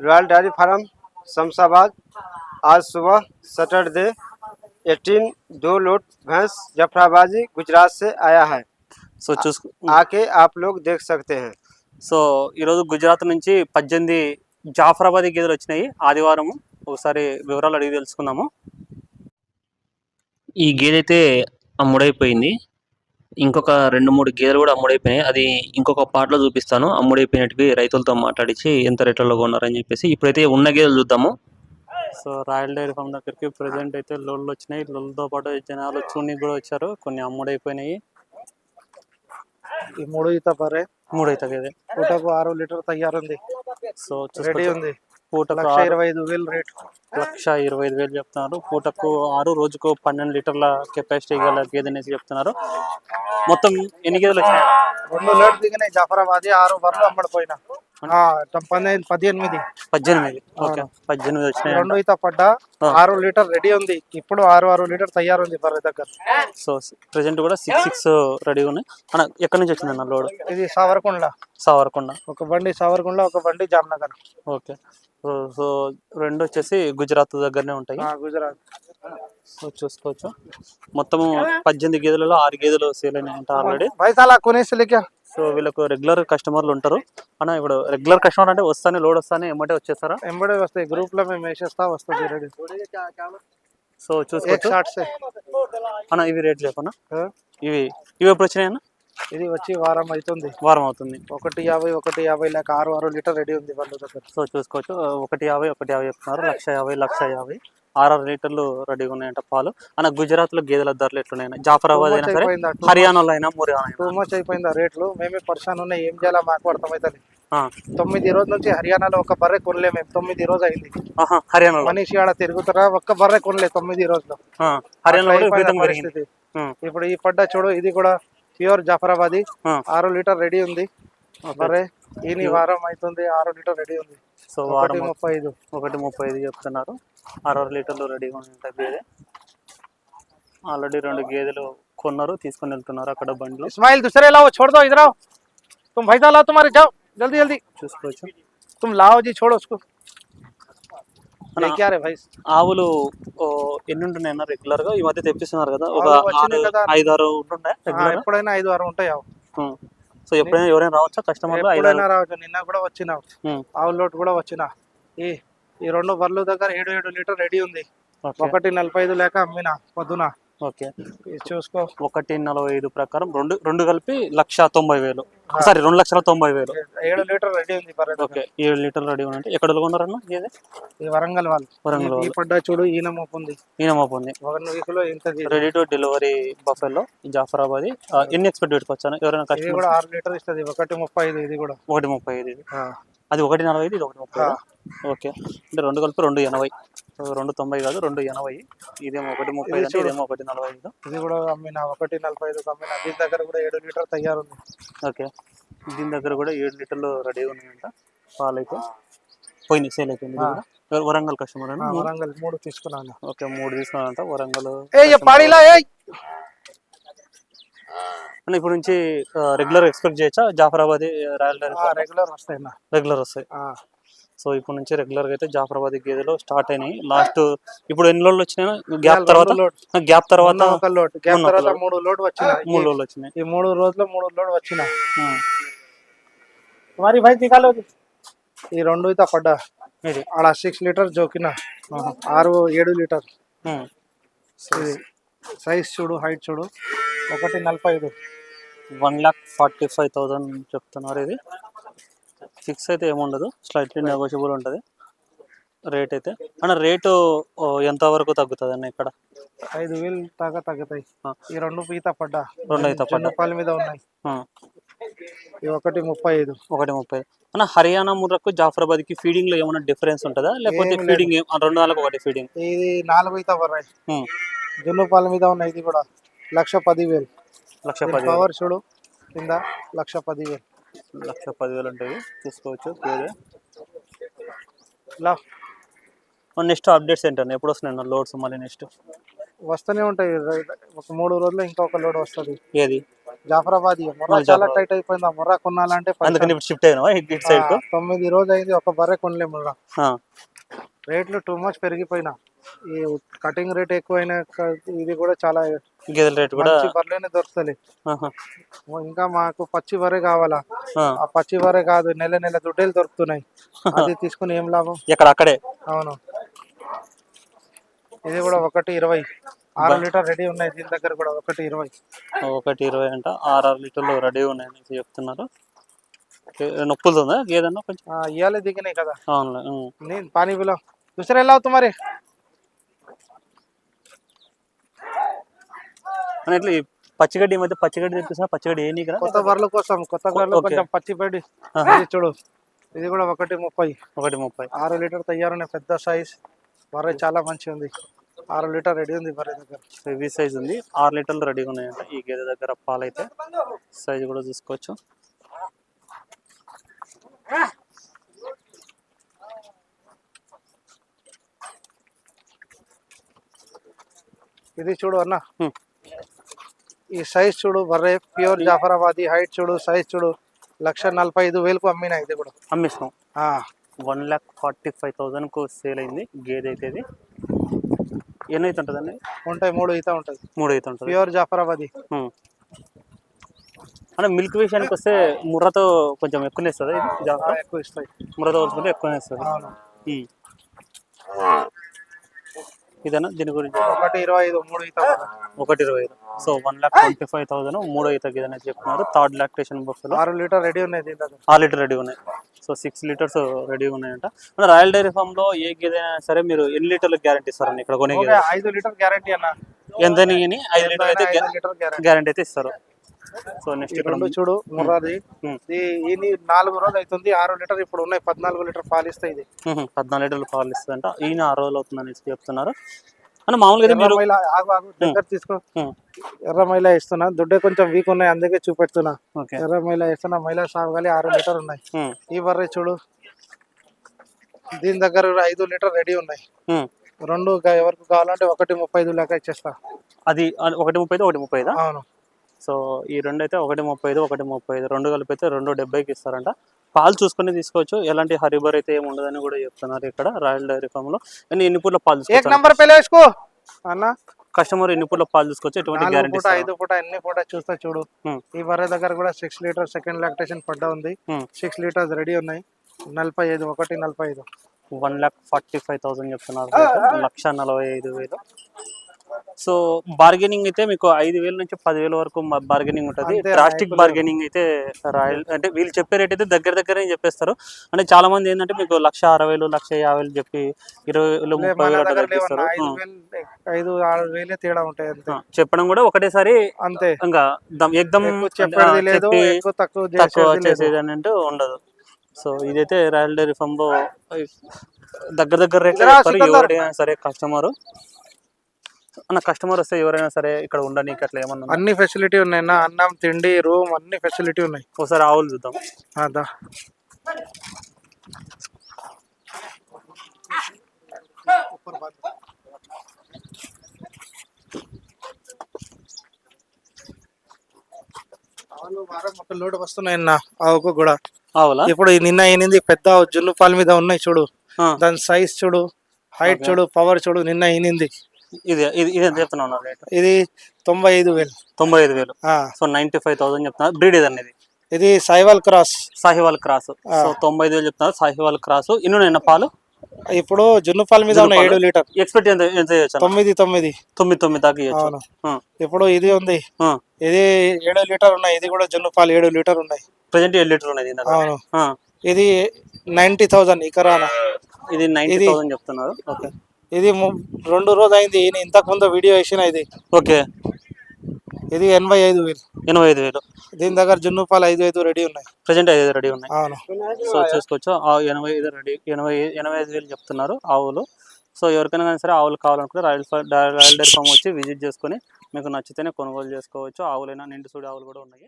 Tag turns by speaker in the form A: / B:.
A: Royal dairy farm Shamshabad आज सुबह Saturday 18 दो लोट भैंस जफराबाजी गुजरात से आया है
B: సో చూసుకో
A: आके आप लोग देख सकते हैं
B: సో ఈరోజు గుజరాత్ నుంచి పద్దెనిమిది జాఫరాబాద్ గేదెలు వచ్చినాయి ఆదివారం ఒకసారి వివరాలు అడిగి తెలుసుకుందాము ఈ గేదె అయితే అమ్ముడైపోయింది ఇంకొక రెండు మూడు గేదెలు కూడా అమ్ముడైపోయినాయి. అది ఇంకొక పాటలో చూపిస్తాను. అమ్ముడైపోయినట్టువి రైతులతో మాట్లాడించి ఎంత రేట్లలో కొన్నారని చెప్పేసి ఇప్పుడైతే ఉన్న గేదెలు చూద్దాము. సో రాయల్ డైరీ ఫామ్ దగ్గరికి ప్రజెంట్ అయితే లోళ్ళు వచ్చినాయి. లోళ్ళతో పాటు జనాలు చూడడానికి కూడా వచ్చారు. కొన్ని అమ్ముడైపోయినాయి.
C: ఈ మూడు ఈత బర్రె
B: మూడు అయితే గేదె
C: పూటకు ఆరు లీటర్ తయారుంది.
B: So
C: ready. ఉంది.
B: పూటకు
C: లక్ష ఇరవై ఐదు వేలు రేట్.
B: లక్ష ఇరవై ఐదు వేలు చెప్తున్నారు. పూటకు ఆరు రోజుకు పన్నెండు లీటర్ల కెపాసిటీ గల గేదెనేసి చెప్తున్నారు. మొత్తం ఎన్ని గేదెలు వచ్చినాయి?
C: రెండు లోడ్ దిగినాయి జాఫరాబాద్ ఆరు బర్రెలు అమ్మడిపోయినా పద్దెనిమిది.
B: పద్దెనిమిది. ఓకే. పద్దెనిమిది వచ్చినాయి.
C: రెండు ఈత పడ్డా. ఆరు లీటర్ రెడీ ఉంది. ఇప్పుడు ఆరు ఆరు లీటర్ తయారుంది బర్రె దగ్గర.
B: సో ప్రెసెంట్ కూడా సిక్స్ సిక్స్ రెడీగా ఉన్నాయి. అన్న ఎక్కడి నుంచి వచ్చింది అన్న లోడ్?
C: ఇది సావరకుండ్ల
B: సావరకొండ.
C: ఒక బండి సావరకుండ్ల ఒక బండి జామ్నగర్.
B: ఓకే. సో రెండు వచ్చేసి గుజరాత్ దగ్గరనే ఉంటాయి.
C: గుజరాత్.
B: సో చూసుకోవచ్చు. మొత్తము పద్దెనిమిది గేదెలలో ఆరు గేదెలు సేల్ అయినాయి ఆల్రెడీ
C: పైసాలా కొనేసి లేక
B: సో వీళ్ళకు రెగ్యులర్ కస్టమర్లు ఉంటారు. అన్న ఇప్పుడు రెగ్యులర్ కస్టమర్ అంటే వస్తానే లోడ్ వస్తానే ఎమ్మటే వచ్చేస్తారా?
C: ఎంబడే వస్తాయి. గ్రూప్లో మేము వేసేస్తా వస్తుంది రెడీ
B: సో చూసుకోవచ్చు. అన్న ఇవి రేట్లు చెప్పనా ఇవి ఇవి ఎప్పుడు వచ్చినాయి అన్న?
C: ఇది వచ్చి వారం అవుతుంది
B: వారం అవుతుంది.
C: ఒకటి యాభై ఒకటి యాభై లేక ఆరు ఆరు లీటర్ రెడీ ఉంది వాళ్ళ దగ్గర.
B: సో చూసుకోవచ్చు. ఒకటి యాభై ఒకటి యాభై చెప్తున్నారు. లక్ష యాభై లక్ష యాభై. ఆరు లీటర్లు రెడీగా ఉన్నాయంట పాలు. అన్న గుజరాత్లో గేదెల ధరలు ఎట్లున్నాయి జాఫరాబాద్ అయినా సరే హర్యానాలో అయినా మురియానా
C: టూ మచ్ అయిపోయింది రేట్లు. మేమే పరిశాన్ ఉన్నాయి ఏం చేయాలో మాకు అర్థమవుతుంది
B: అయినా
C: తొమ్మిది రోజు నుంచి హర్యానాలో ఒక బర్రె కొనలే మేము తొమ్మిది రోజు అయింది.
B: ఆహా, హర్యానాలో.
C: మనిషి ఆడ తిరుగుతారా? ఒక్క బర్రె కొనలే తొమ్మిది రోజులు. ఇప్పుడు ఈ పడ్డ చూడు ఇది కూడా ప్యూర్ జాఫరాబాది. ఆరు లీటర్ రెడీ ఉంది. మరే ఈ వారం అవుతుంది ఆరు లీటర్ రెడీ ఉంది.
B: సో
C: ఒకటి ముప్పై ఐదు
B: ఒకటి ముప్పై ఐదు చెప్తున్నారు. అరవై లీటర్లు రెడీగా ఉంటాయి గేదె. ఆల్రెడీ రెండు గేదెలు కొన్నారు తీసుకొని వెళ్తున్నారు అక్కడ బండ్లు.
C: స్మైల్ దుసరేలా లావో చూడదో తుమ్ భైదా లా తుమారి జావ్. జల్దీ జల్దీ.
B: చూసుకోవచ్చు.
C: తుమ్ లావో జీ వైస్
B: ఆవులు ఎన్ని ఉంటున్నాయన్నా రెగ్యులర్గా? ఈ మధ్య తెప్పిస్తున్నారు కదా ఒక ఐదు ఆరు ఉంటుండే
C: ఎప్పుడైనా ఐదు ఆరు ఉంటాయి
B: సో ఎప్పుడైనా ఎవరైనా రావచ్చా? కస్టమర్లు
C: ఎప్పుడైనా రావచ్చు. నిన్న కూడా వచ్చిన.
B: ఉం.
C: ఆవు లోటు కూడా వచ్చిన. ఈ ఈ రెండు బర్రెల దగ్గర ఏడు ఏడు లీటర్ రెడీ ఉంది. ఒకటి నలభై ఐదు లేక అమ్మిన పొద్దున.
B: ఓకే.
C: ఇది చూసుకో.
B: ఒకటి నలభై ఐదు ప్రకారం రెండు రెండు కలిపి లక్ష తొంభై వేలు. సారీ రెండు లక్షల తొంభై వేలు.
C: ఏడు లీటర్ రెడీ ఉంది.
B: ఓకే ఏడు లీటర్లు రెడీ ఉంటే ఎక్కడ కొన్నారన్న?
C: ఈ వరంగల్ వాళ్ళు.
B: వరంగల్
C: ఈ- ఈ పడ్డ చూడు ఈయన మోపు ఉంది.
B: ఈయన
C: వీక్లో ఇంత ఇది
B: ready to delivery buffalo Jafarabad. ఎన్ని ఎక్స్పెక్ట్ పెట్టుకోవచ్చా ఎవరైనా
C: ఇది
B: కస్టమర్
C: కూడా ఆరు లీటర్ ఇస్తుంది. ఒకటి ముప్పై ఐదు ఇది కూడా.
B: ఒకటి ముప్పై ఐదు ఇది.
C: ఆ.
B: అది ఒకటి నలభై ఐదు ఇది ఒకటి ముప్పై. ఐదు. ఓకే. అంటే రెండు కలిపి రెండు ఎనభై. రెండు తొంభై కాదు రెండు ఎనభై. ఇదేమో ఒకటి ముప్పై ఇదేమో ఒకటి నలభై ఐదు.
C: ఇది కూడా అమ్మిన ఒకటి నలభై ఐదు అమ్మిన. దీని దగ్గర కూడా ఏడు లీటర్ తయారుంది
B: ఓకే. దీని దగ్గర కూడా ఏడు లీటర్లు రెడీ ఉన్నాయంట పాలు అయితే పోయినాయి సేల్ అయిపోయింది వరంగల్ కస్టమర్ అని
C: వరంగల్. మూడు తీసుకున్నాను.
B: ఓకే మూడు తీసుకున్నారంట. వరంగల్
C: పాడిలా
B: ఇప్పుడు నుంచి రెగ్యులర్ ఎక్స్పెక్ట్ చేయొచ్చా? జాఫరాబాద్ రాయల్
C: రెగ్యులర్ వస్తాయి
B: రెగ్యులర్ వస్తాయి. సో ఇప్పుడు నుంచి రెగ్యులర్గా అయితే జాఫరాబాద్ గేదెలు స్టార్ట్ అయినాయి. లాస్ట్ ఇప్పుడు ఎన్ని రోజులు వచ్చినాయి? గ్యాప్ తర్వాత గ్యాప్ తర్వాత
C: ఒక లోడ్. గ్యాప్ తర్వాత. మూడు లోడ్ వచ్చిన
B: మూడు రోజులు వచ్చినాయి.
C: ఈ మూడు రోజులు మూడు లోడ్ వచ్చిన
B: ఉం.
C: మరి భాయ్ దిగాలో ఈ రెండు అయితే పడ్డా. ఆడ సిక్స్ లీటర్ జోకిన. ఆరు ఏడు లీటర్ సైజ్ చూడు హైట్ చూడు. ఒకటి నలభై ఐదు.
B: One lakh forty five thousand చెప్తున్నారు ఇది. ఫిక్స్ అయితే ఏముండదు స్లైట్లీ నెగోషియబుల్ ఉంటుంది. రేట్ అయితే. అన్న రేటు ఎంత వరకు తగ్గుతుంది అన్న ఇక్కడ?
C: ఐదు వేలు దాకా తగ్గుతాయి. ఈ రెండు పీత పడ్డా.
B: రెండు అయితే పడ్డా.
C: మీద ఉన్నాయి. ఒకటి ముప్పై ఐదు.
B: ఒకటి ముప్పై అన్న హర్యానా ముర్రకు జాఫరాబాద్కి ఫీడింగ్లో ఏమైనా డిఫరెన్స్ ఉంటుందా? లేకపోతే. ఫీడింగ్ రెండు నెలలకు ఒకటి ఫీడింగ్
C: ఇది నాలుగు అయితే పర్రాయి జున్ను పాల మీద ఉన్నాయి ఇది కూడా. లక్ష పదివేలు.
B: లక్ష పది
C: పవర్ చూడు. కింద లక్ష పదివేలు.
B: లక్ష పదివేలు ఉంటాయి. చూసుకోవచ్చు గేదె
C: ఇలా
B: నెక్స్ట్ అప్డేట్స్ ఏంటన్నా? ఎప్పుడు వస్తున్నాయి లోడ్స్ మళ్ళీ నెక్స్ట్?
C: వస్తూనే ఉంటాయి. ఒక మూడు రోజులు ఇంకొక లోడ్ వస్తుంది.
B: ఏది?
C: జాఫరాబాద్ మొర్రా చాలా. టైట్ అయిపోయింది. ఆ మొర్రా కొనాలంటే పైసలు.
B: అందుకని ఇప్పుడు షిఫ్ట్ అయినా ఇటు సైడ్
C: తొమ్మిది రోజు అయింది. ఒక బర్రె కొనలే మొర్రా.
B: ఆ,
C: రేట్లు టూ మచ్ పెరిగిపోయినా. ఈ కటింగ్ రేట్ ఎక్కువైన ఇది కూడా చాలా
B: గేదెల రేట్ కూడా
C: బర్రెనే దొరుకుతలే
B: ఆహా,
C: ఇంకా మాకు పచ్చి బర్రె కావాలా?
B: ఆ.
C: పచ్చి బర్రె కాదు నెల నెల దుడ్డేలు దొరుకుతున్నాయి. అది తీసుకుని ఏం లాభం?
B: ఎక్కడ? అక్కడే?
C: అవును. ఇది కూడా ఒకటి ఇరవై. ఆరు లీటర్ రెడీ ఉన్నాయి దీని దగ్గర కూడా ఒకటి ఇరవై.
B: ఒకటి ఇరవై అంట. ఆరు ఆరు లీటర్లు రెడీ ఉన్నాయని చెప్తున్నారు. నొప్పులుతుందా ఏదన్నా కొంచెం?
C: ఇవ్వాలే దిగినాయి కదా. నేను పానీపూలో చూసారా ఎలా అవుతుంది మరి?
B: అని ఇట్లా పచ్చిగడ్డి మధ్య పచ్చిగడ్డి తెప్పిస్తా పచ్చిగడ్డి ఏ నీకు
C: కొత్త బర్రెల కోసం కొత్త బర్రెలు కొంచెం పడి చూడు ఇది కూడా ఒకటి ముప్పై.
B: ఒకటి ముప్పై.
C: ఆరు లీటర్ తయారు పెద్ద సైజ్. బర్రె చాలా మంచి ఉంది. ఆరు లీటర్ రెడీ ఉంది బర్రె దగ్గర.
B: హెవీ సైజ్ ఉంది. ఆరు లీటర్లు రెడీగా ఉన్నాయంట ఈ గేదె దగ్గర పాలైతే. సైజ్ కూడా చూసుకోవచ్చు.
C: ఇది చూడు అన్న. ఈ సైజ్ చూడు బర్రె ప్యూర్ జాఫరాబాదీ హైట్ చూడు సైజ్ చూడు లక్ష నలభై ఐదు వేలకు అమ్మిన ఇది కూడా.
B: అమ్మేసినాం
C: ఆ,
B: వన్ ల్యాక్ ఫార్టీ ఫైవ్ థౌజండ్కు సేల్ అయింది. గేదె అయితే ఇది. ఎన్ని అయితే ఉంటుందండి?
C: ఉంటాయి మూడు ఈత ఉంటుంది.
B: మూడు అయితే ఉంటుంది.
C: ప్యూర్ జాఫరాబాదీ.
B: అంటే మిల్క్ విషయానికి వస్తే ముర్రతో కొంచెం ఎక్కువనే ఇస్తుంది
C: ఎక్కువ ఇస్తాయి
B: ముర్రతో వస్తుంది ఎక్కువనే ఇస్తుంది. ఇదేనా? దీని గురించి.
C: ఒకటి ఇరవై ఐదు మూడు.
B: ఒకటి ఇరవై ఐదు. So one lakh twenty five thousand మూడో ఈత గేదె అనేది చెప్తున్నారు. థర్డ్ లాక్టేషన్ బఫ్ఫలో
C: ఆరు లీటర్ రెడీ ఉన్నాయి
B: ఆరు లీటర్ రెడీ ఉన్నాయి. సో సిక్స్ లీటర్స్ రెడీ ఉన్నాయంట. మన రాయల్ డైరీ ఫామ్లో ఏ గేదె అయినా సరే మీరు ఎన్ని లీటర్లు గ్యారంటీ ఇస్తారండి ఇక్కడ కొనే
C: ఐదు లీటర్ గ్యారంటీ అన్న.
B: ఎంత ఐదు లీటర్ అయితే
C: గ్యారంటీ
B: అయితే ఇస్తారు. సో నెక్స్ట్ ఇక్కడ
C: రెండు చూడు ముర్రాది ఇది నాలుగు రోజులు అవుతుంది ఆరు లీటర్ ఇప్పుడు ఉన్నాయి పద్నాలుగు లీటర్ పాలు ఇస్తాయి ఇది.
B: పద్నాలుగు లీటర్లు పాలు ఇస్తుందంట. ఈయన ఆరు రోజులు అవుతుందని చెప్తున్నారు. అంటే మామూలుగా మీరు
C: మైల ఆగు ఆగు దగ్గర తీసుకో. ఎర్ర మైల ఇస్తున్నా దుడ్డే కొంచెం వీక్ ఉన్నాయి అందుకే చూపెడుతున్నా. ఎర్ర మైల ఇస్తున్నా మైల సాగాలి ఆరు లీటర్ ఉన్నాయి. ఈ బర్రె చూడు. దీని దగ్గర ఐదు లీటర్ రెడీ ఉన్నాయి. రెండు ఎవరికి కావాలంటే ఒకటి ముప్పై ఐదు లెక్క ఇచ్చేస్తా.
B: అది ఒకటి ముప్పై ఒకటి ముప్పై
C: అవును.
B: సో ఈ రెండు అయితే ఒకటి ముప్పై ఐదు ఒకటి ముప్పై ఐదు. రెండు కలిపి అయితే రెండు డెబ్బైకి ఇస్తారంట. పాలు చూసుకొని తీసుకోవచ్చు. ఎలాంటి హరిబర్ అయితే ఏమి ఉండదని కూడా చెప్తున్నారు ఇక్కడ రాయల్ డైరీ ఫామ్లో. కానీ ఎన్ని పూల పాలు
C: నంబర్ అన్న.
B: కస్టమర్ ఎన్ని పూల పాలు తీసుకోవచ్చు ఎటువంటి గ్యారంటీ
C: ఐదు పూట ఎన్ని పూట చూస్తా చూడు. ఈ బర్రె దగ్గర కూడా సిక్స్ లీటర్ సెకండ్ లాక్టేషన్ పడ్డా ఉంది. సిక్స్ లీటర్స్ రెడీ ఉన్నాయి. నలభై ఐదు ఒకటి నలభై ఐదు.
B: One lakh forty five thousand చెప్తున్నారు. లక్ష నలభై ఐదు వేలు. సో బార్గెనింగ్ అయితే మీకు ఐదు వేల నుంచి పదివేల వరకు బార్గెనింగ్ ఉంటుంది.
C: రైతులు-
B: బార్గెనింగ్ అయితే రాయల్ అంటే వీళ్ళు చెప్పే రేట్ అయితే దగ్గర దగ్గరనే చెప్పేస్తారు. అంటే చాలా మంది ఏంటంటే మీకు లక్ష అరవై వేలు లక్ష యాభై చెప్పి ఇరవై వేలు ముప్పై వేలు అట్లా
C: దగ్గర
B: తగ్గిస్తారు.
C: ఐదు ఆరు వేలే తేడా ఉంటాయి
B: చెప్పడం కూడా ఒకటేసారి
C: అంతే.
B: ఇంకా దమ్ ఎగ్దమ్
C: తక్కువ చేసేది
B: అని అంటే ఉండదు. సో ఇదైతే రాయల్ డైరీ ఫామ్లో దగ్గర దగ్గర రేట్లు. ఎవరైనా సరే కస్టమర్. అన్న కస్టమర్ వస్తే ఎవరైనా సరే ఇక్కడ ఉండడానికి అట్లా ఏమన్నా?
C: అన్ని ఫెసిలిటీ ఉన్నాయి నా అన్నం తిండి రూమ్ అన్ని ఫెసిలిటీ ఉన్నాయి.
B: ఒకసారి ఆవులు చూద్దాం.
C: అదా ఆవులు వారం ఒక లోడ్ వస్తున్నాయి అన్న ఆవుకు కూడా.
B: ఆవులా?
C: ఇప్పుడు నిన్న అయినది పెద్ద జున్ను పాల మీద ఉన్నాయి చూడు. దాని సైజ్ చూడు హైట్. చూడు పవర్ చూడు నిన్న అయినది.
B: ఇది ఇది ఇది ఎంత రేట్?
C: ఇది తొంభై ఐదు వేలు.
B: తొంభై ఐదు వేలు సో నైన్టీ ఫైవ్ థౌసండ్ చెప్తున్నారు. బ్రీడ్ ఇది అనేది
C: ఇది? Sahiwal
B: cross. Sahiwal
C: cross.
B: So తొంభై ఐదు వేలు చెప్తున్నారు. సాహివాల్ క్రాస్. ఇన్ని ఉన్నాయి పాలు?
C: ఇప్పుడు జున్ను పాల మీద ఉన్నాయి
B: పాలు?
C: ఏడు లీటర్.
B: ఎక్స్పెక్ట్ ఎంత?
C: తొమ్మిది తొమ్మిది.
B: తొమ్మిది తొమ్మిది దాకా ఇవ్వచ్చు.
C: ఇప్పుడు ఇది ఉంది. ఇది ఏడు లీటర్ ఉన్నాయి. ఇది కూడా జున్ను పాలు ఏడు లీటర్ ఉన్నాయి.
B: ప్రజెంట్ ఏడు లీటర్ ఇందులో.
C: అవును. ఇది నైన్టీ థౌజండ్ ఇకరానా
B: ఇది నైన్టీ థౌసండ్ చెప్తున్నారు. ఓకే.
C: ఇది రెండు రోజు అయింది ఇంతకు ముందు వీడియో వేసిన ఇది.
B: ఓకే.
C: ఇది ఎనభై ఐదు వేలు.
B: ఎనభై ఐదు వేలు.
C: దీని దగ్గర జున్ను పాలు ఐదు ఐదు రెడీ ఉన్నాయి.
B: ప్రజెంట్ ఐదు రెడీ ఉన్నాయి.
C: అవును.
B: సో చూసుకోవచ్చు. ఎనభై ఐదు రెడీ ఎనభై ఎనభై ఐదు వేలు చెప్తున్నారు ఆవులు. సో ఎవరికైనా కానీ సరే ఆవులు కావాలనుకుంటే రాయల్ రాయల్ డైరీ ఫామ్ వచ్చి విజిట్ చేసుకొని మీకు నచ్చితేనే కొనుగోలు చేసుకోవచ్చు. ఆవులైనా నిండు సూడి ఆవులు కూడా ఉన్నాయి.